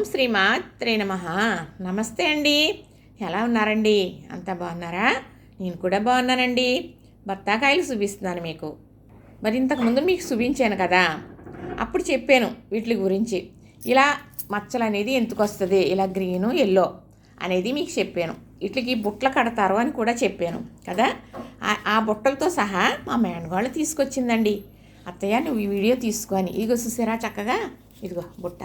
ఓం శ్రీమాత్రే నమ. నమస్తే అండి. ఎలా ఉన్నారండి? అంతా బాగున్నారా? నేను కూడా బాగున్నానండి. బత్తాకాయలు చూపిస్తున్నాను మీకు. మరి ఇంతకుముందు మీకు చూపించాను కదా. అప్పుడు చెప్పాను వీటి గురించి. ఇలా మచ్చలు అనేది ఎందుకు వస్తుంది? ఇలా గ్రీను ఎల్లో అనేది మీకు చెప్పాను. వీటికి బుట్టలు కడతారు అని కూడా చెప్పాను కదా. ఆ- ఆ బుట్టలతో సహా మా మేనగాళ్ళు తీసుకొచ్చిందండి. అత్తయ్య నువ్వు ఈ వీడియో తీసుకొని ఇదిగో చూసారా చక్కగా? ఇదిగో బుట్ట.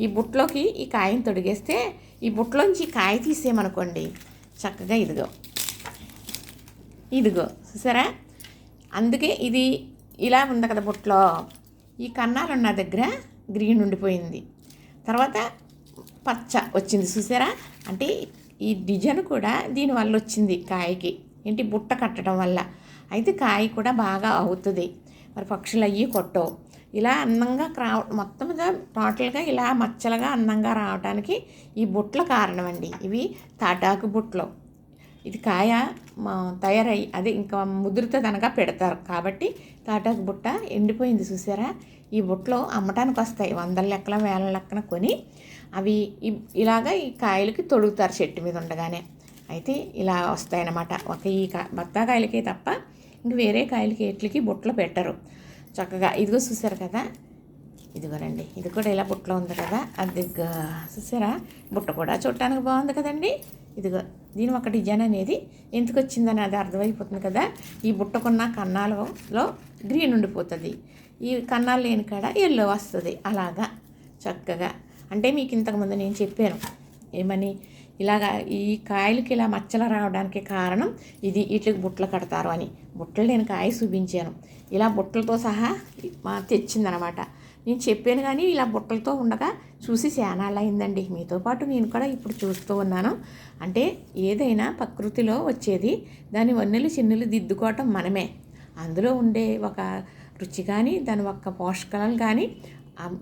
ఈ బుట్టలోకి ఈ కాయని తొడిగేస్తే ఈ బుట్టలోంచి కాయ తీసేయమనుకోండి. చక్కగా ఇదిగో. ఇదిగో చూసారా? అందుకే ఇది ఇలా ఉంది కదా బుట్టలో. ఈ కన్నాలు ఉన్న దగ్గర గ్రీన్ ఉండిపోయింది. తర్వాత పచ్చ వచ్చింది చూసారా? అంటే ఈ డిజైన్ కూడా దీనివల్ల వచ్చింది కాయకి. ఏంటి? బుట్ట కట్టడం వల్ల. అయితే కాయ కూడా బాగా అవుతుంది. మరి పక్షులు అయ్యి కొట్టవు. ఇలా అందంగా రా మొత్తంగా టోటల్గా ఇలా మచ్చలుగా అందంగా రావడానికి ఈ బుట్టలు కారణం అండి ఇవి తాటాకు బుట్టలు ఇది కాయ తయారై అదే ఇంకా ముదురుతుంది అనగా పెడతారు. కాబట్టి తాటాకు బుట్ట ఎండిపోయింది చూసారా? ఈ బుట్టలో అమ్మటానికి వస్తాయి. వందల లెక్కల వేల లెక్కన కొని అవి ఇలాగా ఈ కాయలకి తొడుగుతారు చెట్టు మీద ఉండగానే. అయితే ఇలా వస్తాయన్నమాట. ఒక ఈ కా బత్తాకాయలకే తప్ప ఇంక వేరే కాయలకి ఎట్లకి బుట్టలు పెట్టరు. చక్కగా ఇదిగో చూసారు కదా? ఇదిగోనండి ఇది కూడా ఇలా బుట్టలో ఉంది కదా? అది చూసారా? బుట్ట కూడా చూడటానికి బాగుంది కదండి? ఇదిగో దీని ఒక డిజైన్ అనేది ఎందుకు వచ్చిందని అది అర్థమైపోతుంది కదా? ఈ బుట్టకున్న కన్నాలలో గ్రీన్ ఉండిపోతుంది. ఈ కన్నాలు లేని కాడ ఎల్లో వస్తుంది. అలాగా చక్కగా. అంటే మీకు ఇంతకుముందు నేను చెప్పాను ఏమని? ఇలాగా ఈ కాయలకి ఇలా మచ్చలు రావడానికి కారణం ఇది వీటికి బుట్టలు కడతారు అని. బుట్టలు నేను కాయ చూపించాను. ఇలా బుట్టలతో సహా మా తెచ్చిందనమాట. నేను చెప్పాను కానీ ఇలా బుట్టలతో ఉండగా చూసి శానాలు అయిందండి. మీతో పాటు నేను కూడా ఇప్పుడు చూస్తూ ఉన్నాను. అంటే ఏదైనా ప్రకృతిలో వచ్చేది దాని వన్నెలు చిన్నులు దిద్దుకోవటం మనమే. అందులో ఉండే ఒక రుచి కానీ దాని యొక్క పోషకాలు కానీ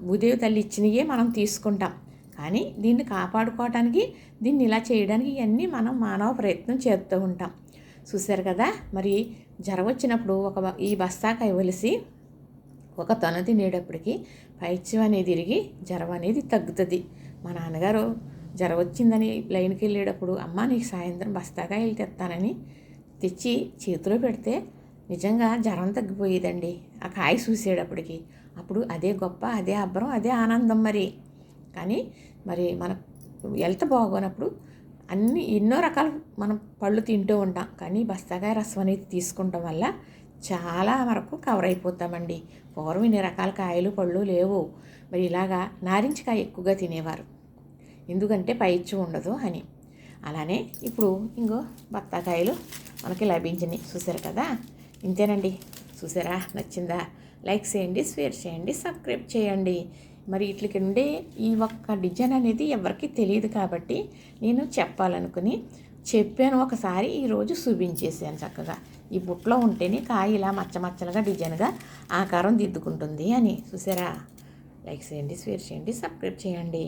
భూదేవి తల్లి ఇచ్చినయే మనం తీసుకుంటాం. కానీ దీన్ని కాపాడుకోవటానికి దీన్ని ఇలా చేయడానికి ఇవన్నీ మనం మానవ ప్రయత్నం చేస్తూ ఉంటాం. చూశారు కదా? మరి జ్వరం వచ్చినప్పుడు ఒక ఈ బస్తా కైవలిసి ఒక తొన తినేటప్పటికి పైత్యం అనేది తిరిగి జ్వరం అనేది తగ్గుతుంది. మా నాన్నగారు జ్వరం వచ్చిందని లైన్కి వెళ్ళేటప్పుడు అమ్మ నీకు సాయంత్రం బస్తాకాయలు తెస్తానని తెచ్చి చేతిలో పెడితే నిజంగా జ్వరం తగ్గిపోయేదండి. ఆ కాయ చూసేటప్పటికి. అప్పుడు అదే గొప్ప అదే అబ్బరం అదే ఆనందం మరి. కానీ మరి మన హెల్త్ బాగోనప్పుడు అన్ని ఎన్నో రకాల మనం పళ్ళు తింటూ ఉంటాం. కానీ బస్తాకాయ రసం అనేది తీసుకుంటాం వల్ల చాలా వరకు కవర్ అయిపోతామండి. పూర్వం ఇన్ని రకాల కాయలు పళ్ళు లేవు. మరి ఇలాగా నారింజకాయ ఎక్కువగా తినేవారు. ఎందుకంటే పైచ్చు ఉండదు అని. అలానే ఇప్పుడు ఇంకో బత్తాకాయలు మనకి లభించినాయి. చూసారు కదా? ఇంతేనండి. చూసారా? నచ్చిందా? లైక్ చేయండి షేర్ చేయండి సబ్స్క్రైబ్ చేయండి. మరి ఇట్లకి ఉండే ఈ ఒక్క డిజైన్ అనేది ఎవరికి తెలియదు కాబట్టి నేను చెప్పాలనుకుని చెప్పాను. ఒకసారి ఈరోజు చూపించేసాను చక్కగా. ఈ బుట్టలో ఉంటేనే కాయ ఇలా మచ్చ మచ్చలుగా డిజైన్గా ఆకారం దిద్దుకుంటుంది అని. చూసారా? లైక్ చేయండి షేర్ చేయండి సబ్స్క్రైబ్ చేయండి.